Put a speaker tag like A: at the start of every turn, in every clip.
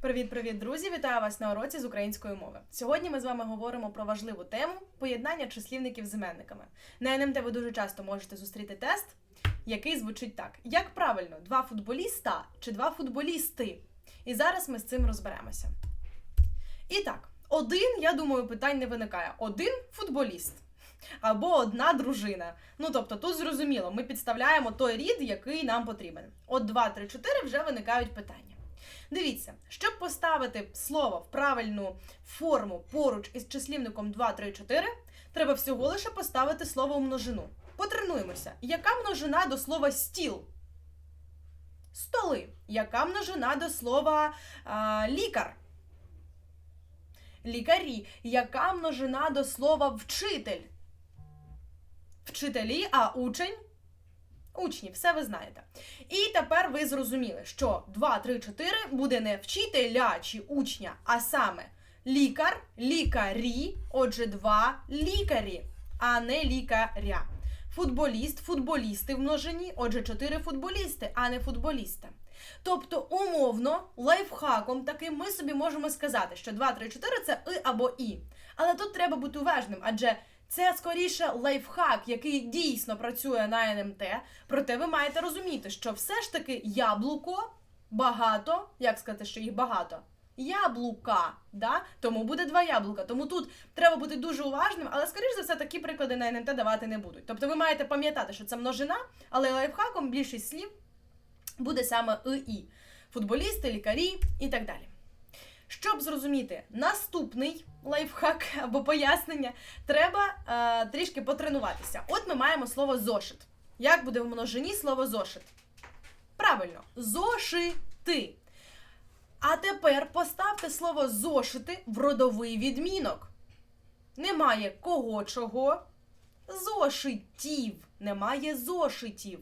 A: Привіт-привіт, друзі! Вітаю вас на уроці з української мови. Сьогодні ми з вами говоримо про важливу тему поєднання числівників з іменниками. На НМТ ви дуже часто можете зустріти тест, який звучить так: як правильно, два футболіста чи два футболісти? І зараз ми з цим розберемося. І так, один, я думаю, питань не виникає. Один футболіст. Або одна дружина. Ну тобто, тут зрозуміло, ми підставляємо той рід, який нам потрібен. От 2, 3, 4 вже виникають питання. Дивіться, щоб поставити слово в правильну форму поруч із числівником 2, 3, 4, треба всього лише поставити слово у множину. Потренуємося. Яка множина до слова стіл? Столи. Яка множина до слова а, лікар? Лікарі. Яка множина до слова вчитель? Вчителі, а учень? Учні, все ви знаєте. І тепер ви зрозуміли, що 2, 3, 4 буде не вчителя чи учня, а саме лікар, лікарі, отже, два лікарі, а не лікаря. Футболіст, футболісти в множині, отже, чотири футболісти, а не футболіста. Тобто, умовно, лайфхаком таким ми собі можемо сказати, що 2, 3, 4 це и або і. Але тут треба бути уважним, адже це скоріше лайфхак, який дійсно працює на НМТ. Проте ви маєте розуміти, що все ж таки яблуко багато, як сказати, що їх багато. Яблука, да? тому буде два яблука. Тому тут треба бути дуже уважним, але скоріш за все такі приклади на НМТ давати не будуть. Тобто ви маєте пам'ятати, що це множина, але лайфхаком більшість слів буде саме і. Футболісти, лікарі і так далі. Щоб зрозуміти наступний лайфхак або пояснення, треба е, трішки потренуватися. От ми маємо слово зошит. Як буде в множині слово зошит? Правильно, зошити. А тепер поставте слово зошити в родовий відмінок. Немає кого чого. Зошитів. Немає зошитів.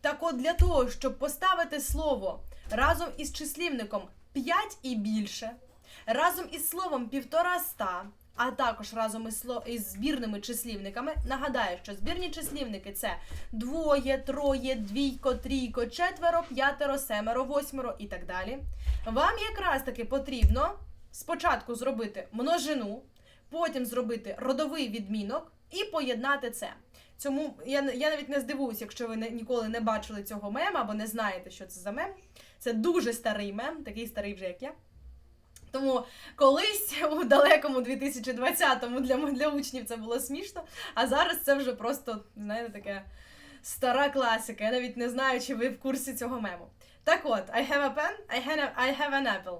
A: Так от для того, щоб поставити слово разом із числівником 5 і більше, разом із словом півтораста, а також разом із, сло... із збірними числівниками. Нагадаю, що збірні числівники це двоє, троє, двійко, трійко, четверо, п'ятеро, семеро, восьмеро і так далі. Вам якраз таки потрібно спочатку зробити множину, потім зробити родовий відмінок і поєднати це. Цьому я, я навіть не здивуюсь, якщо ви не, ніколи не бачили цього мема або не знаєте, що це за мем. Це дуже старий мем, такий старий вже як я. Тому колись у далекому 2020-му для, для учнів це було смішно, а зараз це вже просто, знаєте, таке стара класика. Я навіть не знаю, чи ви в курсі цього мему. Так от, I have a pen, I have, I have an apple.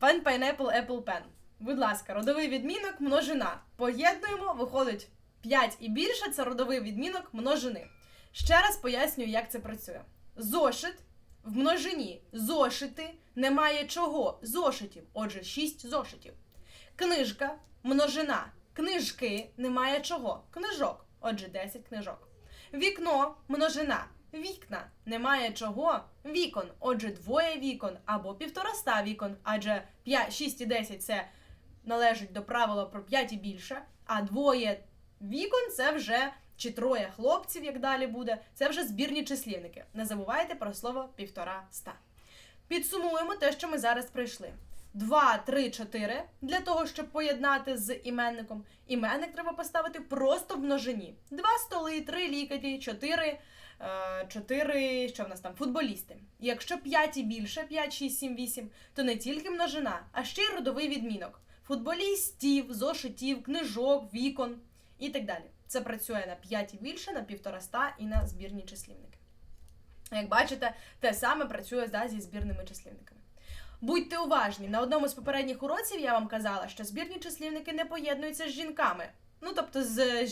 A: Pen, pineapple, apple, pen. Будь ласка, родовий відмінок, множина. Поєднуємо, виходить 5 і більше це родовий відмінок множини. Ще раз пояснюю, як це працює. Зошит в множині зошити немає чого зошитів. Отже, 6 зошитів. Книжка множина. Книжки немає чого. Книжок. Отже, 10 книжок. Вікно множина. Вікна немає чого. Вікон. Отже, двоє вікон або півтораста вікон, адже 5, 6 і 10 це належить до правила про 5 і більше, а двоє вікон це вже чи троє хлопців, як далі буде, це вже збірні числівники. Не забувайте про слово півтора ста. Підсумуємо те, що ми зараз пройшли. 2, 3, 4 для того, щоб поєднати з іменником. Іменник треба поставити просто в множині. Два столи, три лікарі, 4, 4, що в нас там, футболісти. Якщо 5 і більше, 5, 6, 7, 8, то не тільки множина, а ще й родовий відмінок. Футболістів, зошитів, книжок, вікон і так далі. Це працює на 5 і більше, на півтораста і на збірні числівники. Як бачите, те саме працює да, зі збірними числівниками. Будьте уважні, на одному з попередніх уроків я вам казала, що збірні числівники не поєднуються з жінками. Ну, тобто з,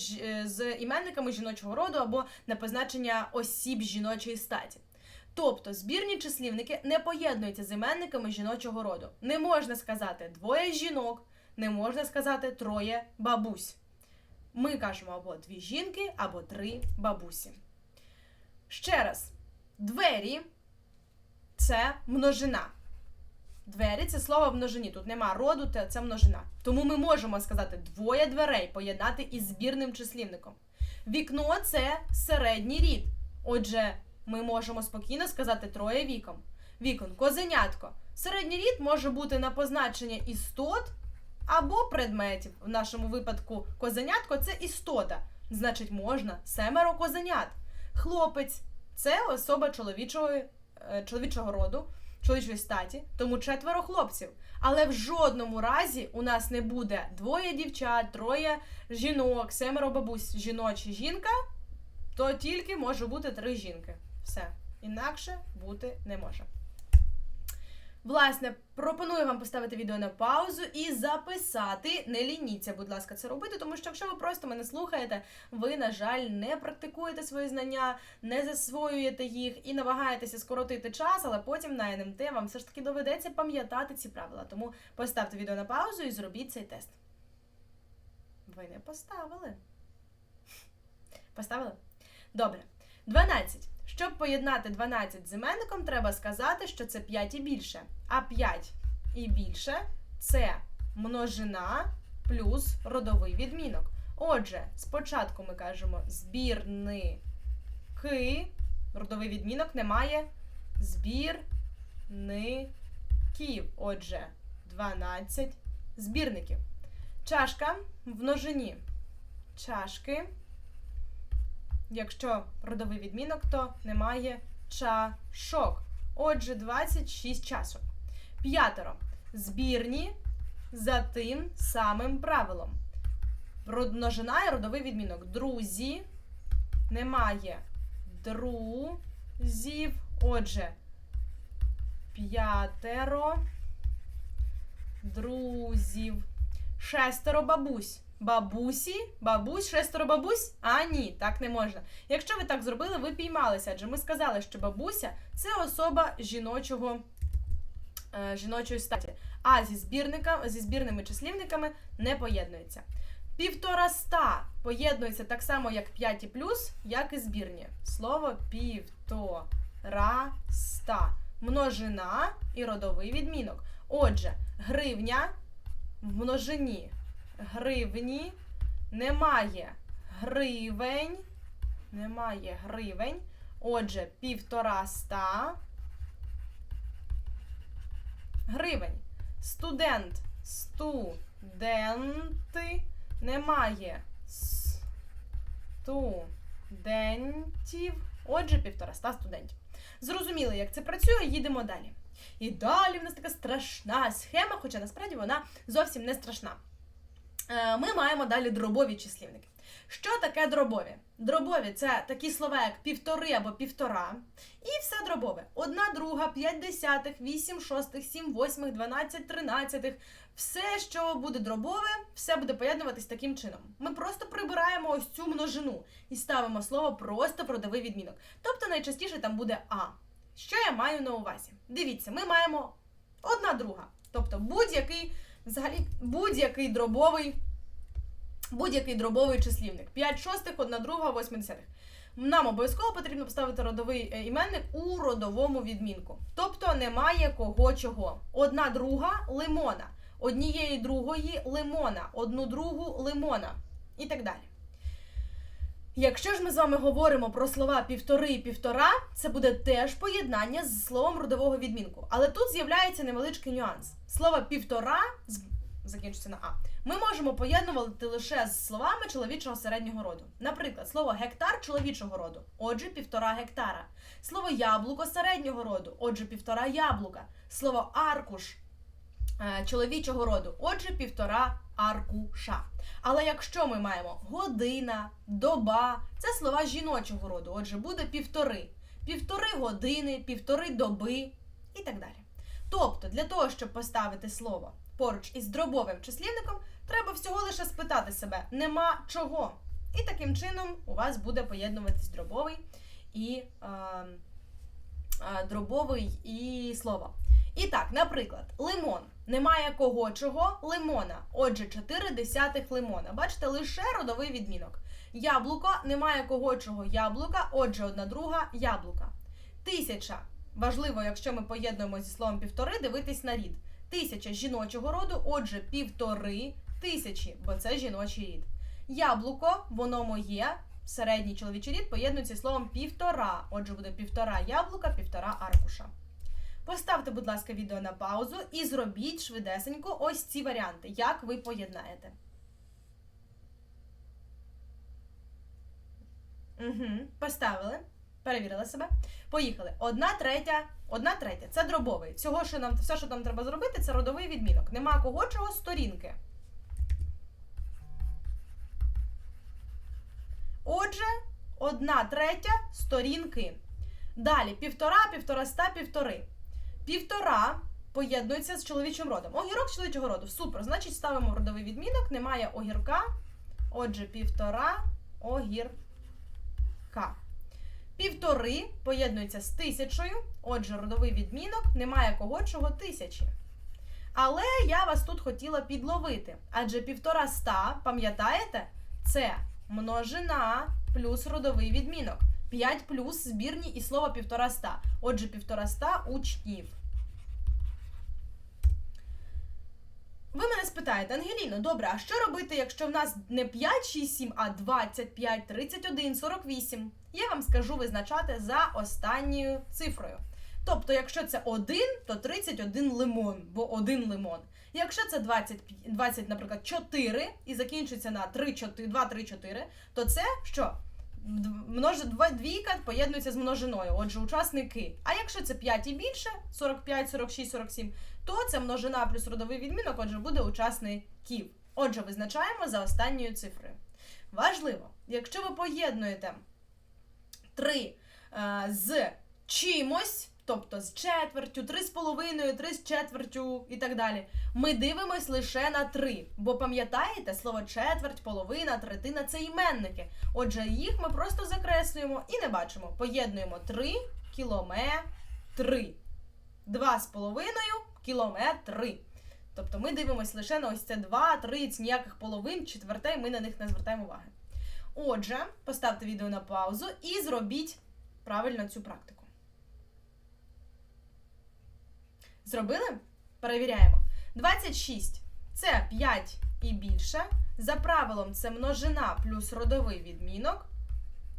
A: з іменниками жіночого роду або на позначення осіб жіночої статі. Тобто збірні числівники не поєднуються з іменниками жіночого роду. Не можна сказати двоє жінок, не можна сказати троє бабусь. Ми кажемо або дві жінки, або три бабусі. Ще раз, двері це множина. Двері це слово в множині. Тут нема роду, це множина. Тому ми можемо сказати двоє дверей поєднати із збірним числівником. Вікно це середній рід. Отже, ми можемо спокійно сказати троє віком. вікон. Козенятко. Середній рід може бути на позначення істот або предметів. В нашому випадку козенятко це істота. Значить, можна семеро козенят. Хлопець це особа чоловічого, е, чоловічого роду, чоловічої статі, тому четверо хлопців. Але в жодному разі у нас не буде двоє дівчат, троє жінок, семеро бабусь, жіночі жінка, то тільки може бути три жінки. Все. Інакше бути не може. Власне, пропоную вам поставити відео на паузу і записати. Не лініться, будь ласка, це робити, тому що якщо ви просто мене слухаєте, ви, на жаль, не практикуєте свої знання, не засвоюєте їх і намагаєтеся скоротити час, але потім на НМТ вам все ж таки доведеться пам'ятати ці правила. Тому поставте відео на паузу і зробіть цей тест. Ви не поставили. Поставили? Добре. 12. Щоб поєднати 12 з іменником, треба сказати, що це 5 і більше. А 5 і більше це множина плюс родовий відмінок. Отже, спочатку ми кажемо збірники. Родовий відмінок немає збірників. Отже, 12 збірників. Чашка в множині. Чашки. Якщо родовий відмінок, то немає чашок. Отже, 26 чашок. П'ятеро. Збірні за тим самим правилом. Род- Множина і родовий відмінок. Друзі. Немає друзів. Отже, п'ятеро друзів. Шестеро бабусь. Бабусі, бабусь, шестеро бабусь? А ні, так не можна. Якщо ви так зробили, ви піймалися, адже ми сказали, що бабуся це особа жіночого, е, жіночої статі. А зі, збірника, зі збірними числівниками не поєднується. Півтора ста поєднується так само, як 5 і плюс, як і збірні. Слово півтора ста. Множина і родовий відмінок. Отже, гривня в множині гривні, немає гривень, немає гривень. Отже, півтора ста гривень. Студент, студенти, немає студентів. Отже, півтораста студентів. Зрозуміли, як це працює, їдемо далі. І далі в нас така страшна схема, хоча насправді вона зовсім не страшна. Е, Ми маємо далі дробові числівники. Що таке дробові? Дробові це такі слова, як півтори або півтора. І все дробове. Одна друга, п'ять десятих, вісім шостих, сім восьмих, дванадцять, тринадцятих. Все, що буде дробове, все буде поєднуватись таким чином. Ми просто прибираємо ось цю множину і ставимо слово просто в родовий відмінок. Тобто найчастіше там буде А. Що я маю на увазі? Дивіться, ми маємо одна друга. Тобто будь-який, взагалі, будь-який дробовий будь-який дробовий числівник. 5 шостих, 1 друга, 8 десятих. Нам обов'язково потрібно поставити родовий е, іменник у родовому відмінку. Тобто немає кого чого. Одна друга лимона, однієї другої лимона, одну другу лимона і так далі. Якщо ж ми з вами говоримо про слова півтори і півтора, це буде теж поєднання з словом родового відмінку. Але тут з'являється невеличкий нюанс. Слово півтора з- закінчиться на А. Ми можемо поєднувати лише з словами чоловічого середнього роду. Наприклад, слово гектар чоловічого роду, отже, півтора гектара. Слово яблуко середнього роду, отже, півтора яблука. Слово аркуш е, чоловічого роду, отже, півтора аркуша. Але якщо ми маємо година, доба, це слова жіночого роду, отже, буде півтори. Півтори години, півтори доби і так далі. Тобто, для того, щоб поставити слово поруч із дробовим числівником, треба всього лише спитати себе, нема чого. І таким чином у вас буде поєднуватись дробовий і е, е, дробовий і слово. І так, наприклад, лимон. Немає кого чого лимона. Отже, 4 десятих лимона. Бачите, лише родовий відмінок. Яблуко немає кого чого яблука, отже, одна друга яблука. Тисяча. Важливо, якщо ми поєднуємо зі словом півтори, дивитись на рід. Тисяча жіночого роду, отже, півтори тисячі, бо це жіночий рід. Яблуко, воно моє, середній чоловічий рід поєднується словом півтора. Отже, буде півтора яблука, півтора аркуша. Поставте, будь ласка, відео на паузу і зробіть швидесенько ось ці варіанти, як ви поєднаєте. Угу. Поставили. Перевірили себе. Поїхали. Одна третя. Одна третя. Це дробовий. Всього, що нам, все, що нам треба зробити, це родовий відмінок. Нема кого чого сторінки. Отже, одна третя сторінки. Далі півтора, півтораста, півтори. Півтора поєднується з чоловічим родом. Огірок чоловічого роду. Супер. Значить, ставимо родовий відмінок. Немає огірка. Отже, півтора огірка. Півтори поєднується з тисячою. Отже, родовий відмінок немає кого чого тисячі. Але я вас тут хотіла підловити. Адже півтора ста, пам'ятаєте, це множина плюс родовий відмінок. 5 плюс збірні і слово півтора ста. Отже, півтора ста учнів. Ви мене спитаєте, Ангеліно, добре, а що робити, якщо в нас не 5, 6, 7, а 25, 31, 48? Я вам скажу визначати за останньою цифрою. Тобто, якщо це 1, то 31 лимон, бо один лимон. Якщо це 20, 20 наприклад, 4 і закінчується на 3, 4, 2, 3, 4, то це що? Множ... Двійка поєднується з множиною, отже, учасники. А якщо це 5 і більше, 45, 46, 47, то це множина плюс родовий відмінок, отже, буде учасників. Отже, визначаємо за останньою цифрою. Важливо, якщо ви поєднуєте 3 е, з чимось, тобто з четвертю, 3 з половиною, 3 з четвертю і так далі, ми дивимось лише на 3. Бо пам'ятаєте, слово четверть, половина, третина це іменники. Отже, їх ми просто закреслюємо і не бачимо. Поєднуємо 3 кілометри. 2 з половиною кілометри. Тобто ми дивимося лише на ось це 2, 3, ніяких половин, четвертей, ми на них не звертаємо уваги. Отже, поставте відео на паузу і зробіть правильно цю практику. Зробили? Перевіряємо. 26 це 5 і більше. За правилом, це множина плюс родовий відмінок.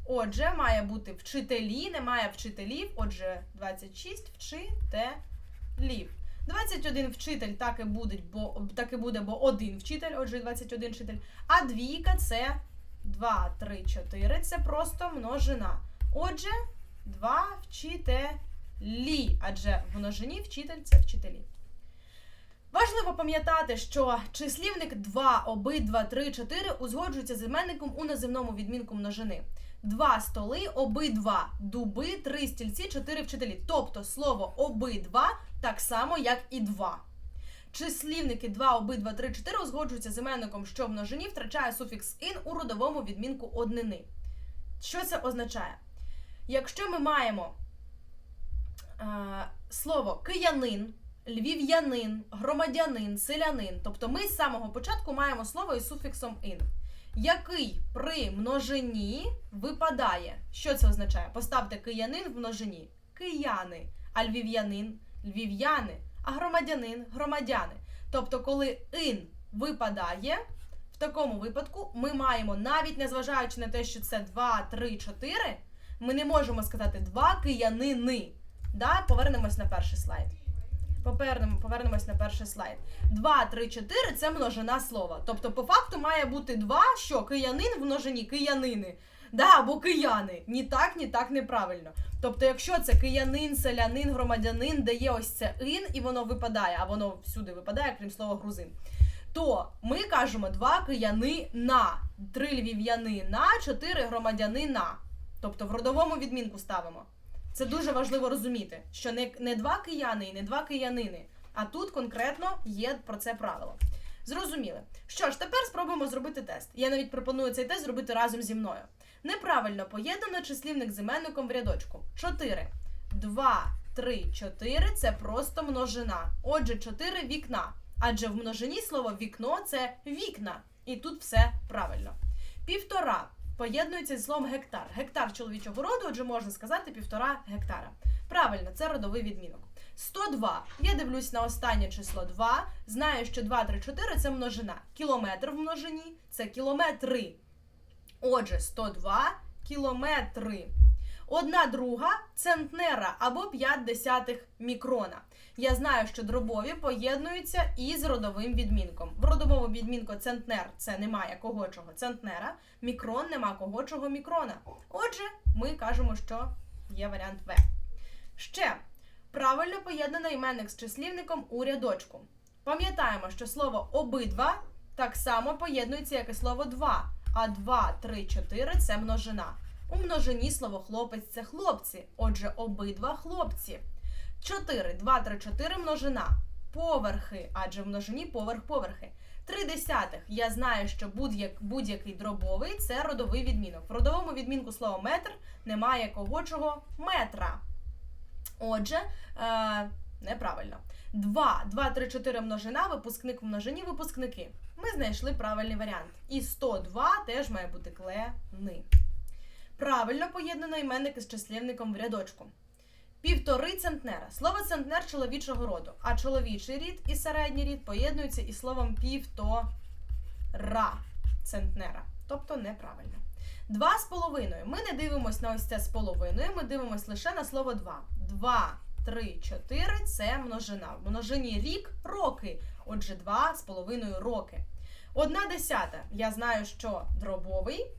A: Отже, має бути вчителі, немає вчителів. Отже, 26 вчителів. 21 вчитель так і буде, бо так і буде, бо один вчитель, отже, 21 вчитель. А двійка це 2, 3, 4. Це просто множина. Отже, 2 вчителі. Адже в множині вчитель це вчителі. Важливо пам'ятати, що числівник 2, обидва, 3, 4 узгоджується з іменником у наземному відмінку множини. Два столи, обидва дуби, три стільці, чотири вчителі. Тобто слово обидва так само, як і два. Числівники 2, обидва, 3, 4 узгоджуються з іменником, що в множині втрачає суфікс ін у родовому відмінку однини. Що це означає? Якщо ми маємо слово киянин, львів'янин, громадянин, селянин, тобто ми з самого початку маємо слово із суфіксом ін, який при множині випадає. Що це означає? Поставте киянин в множині. Кияни, а львів'янин львів'яни, а громадянин громадяни. Тобто, коли ин випадає, в такому випадку ми маємо, навіть незважаючи на те, що це 2, 3, 4, ми не можемо сказати два киянини. Да? Повернемось на перший слайд. Повернемо, повернемось на перший слайд. 2, 3, 4 це множина слова. Тобто, по факту має бути два, що киянин в множині киянини. Да, або кияни. Ні так, ні так неправильно. Тобто, якщо це киянин, селянин, громадянин, де є ось це ин, і воно випадає, а воно всюди випадає, крім слова грузин. То ми кажемо два кияни на, три львів'яни на, чотири громадянина. Тобто в родовому відмінку ставимо. Це дуже важливо розуміти, що не, не два кияни і не два киянини, а тут конкретно є про це правило. Зрозуміли. Що ж, тепер спробуємо зробити тест. Я навіть пропоную цей тест зробити разом зі мною. Неправильно поєднано числівник з іменником в рядочку. 4. 2, 3, 4 це просто множина. Отже, 4 вікна. Адже в множині слово вікно це вікна. І тут все правильно. Півтора поєднується зі словом гектар. Гектар чоловічого роду, отже, можна сказати півтора гектара. Правильно, це родовий відмінок. 102. Я дивлюсь на останнє число 2. Знаю, що 2, 3, 4 це множина. Кілометр в множині це кілометри. Отже, 102 кілометри. Одна друга центнера або 5 десятих мікрона. Я знаю, що дробові поєднуються із родовим відмінком. В родовому відмінку центнер це немає кого чого центнера, мікрон нема кого чого мікрона. Отже, ми кажемо, що є варіант В. Ще правильно поєднано іменник з числівником у рядочку. Пам'ятаємо, що слово обидва так само поєднується, як і слово два. А 2, 3, 4 це множина. У множині слово хлопець це хлопці. Отже, обидва хлопці. 4, 2, 3, 4 множина. Поверхи, адже в множині поверх поверхи. Три десятих. Я знаю, що будь-як, будь-який дробовий це родовий відмінок. В родовому відмінку слова метр немає кого чого метра. Отже, е, неправильно. 2, 2, 3, 4 множина, випускник в множині, випускники. Ми знайшли правильний варіант. І 102 теж має бути клени. Правильно поєднано іменники з числівником в рядочку. Півтори центнера. Слово центнер чоловічого роду, а чоловічий рід і середній рід поєднуються із словом півтора центнера. Тобто неправильно. Два з половиною. Ми не дивимося на ось це з половиною, ми дивимося лише на слово два. Два, три, чотири це множина. В множині рік роки. Отже, два з половиною роки. Одна десята. Я знаю, що дробовий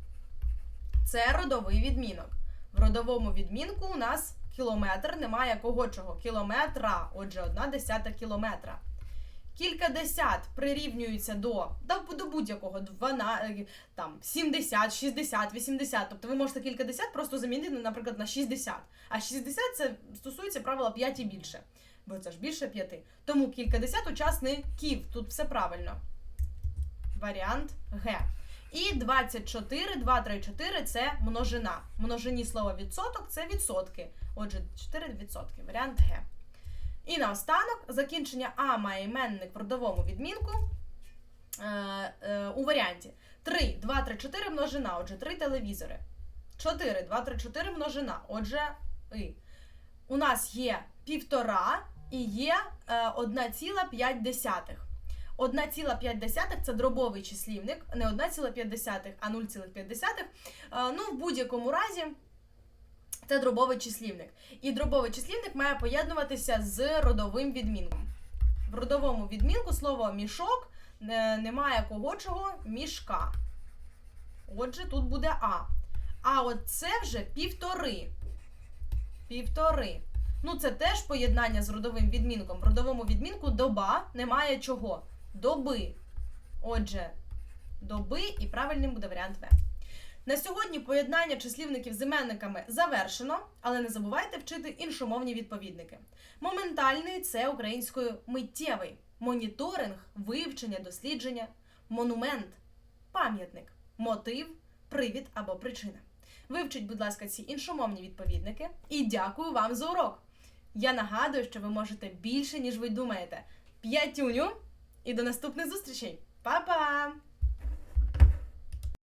A: це родовий відмінок. В родовому відмінку у нас кілометр немає кого чого. Кілометра, отже, одна десята кілометра. Кілька десят прирівнюються до, до, будь-якого 12, там 70, 60, 80. Тобто ви можете кілька десят просто замінити, наприклад, на 60. А 60 це стосується правила 5 і більше. Бо це ж більше 5. Тому кілька десят учасників. Тут все правильно. Варіант Г. І 24, 2, 3, 4 це множина. Множині слова відсоток це відсотки. Отже, 4 відсотки. Варіант Г. І наостанок закінчення А має іменник в родовому відмінку е, е, у варіанті 3, 2, 3, 4 множина, отже, 3 телевізори. 4, 2, 3, 4 множина, отже, і. У нас є півтора і є е, 1,5. 1,5 це дробовий числівник, не 1,5, а 0,5. Е, Ну, в будь-якому разі. Це дробовий числівник. І дробовий числівник має поєднуватися з родовим відмінком. В родовому відмінку слово мішок е, немає кого чого мішка. Отже, тут буде А. А от це вже півтори. Півтори. Ну, це теж поєднання з родовим відмінком. В родовому відмінку доба немає чого. Доби. Отже, доби і правильним буде варіант В. На сьогодні поєднання числівників з іменниками завершено, але не забувайте вчити іншомовні відповідники. Моментальний це українською миттєвий, моніторинг, вивчення, дослідження, монумент, пам'ятник, мотив, привід або причина. Вивчіть, будь ласка, ці іншомовні відповідники і дякую вам за урок. Я нагадую, що ви можете більше, ніж ви думаєте. П'ятюню і до наступних зустрічей. Па-па!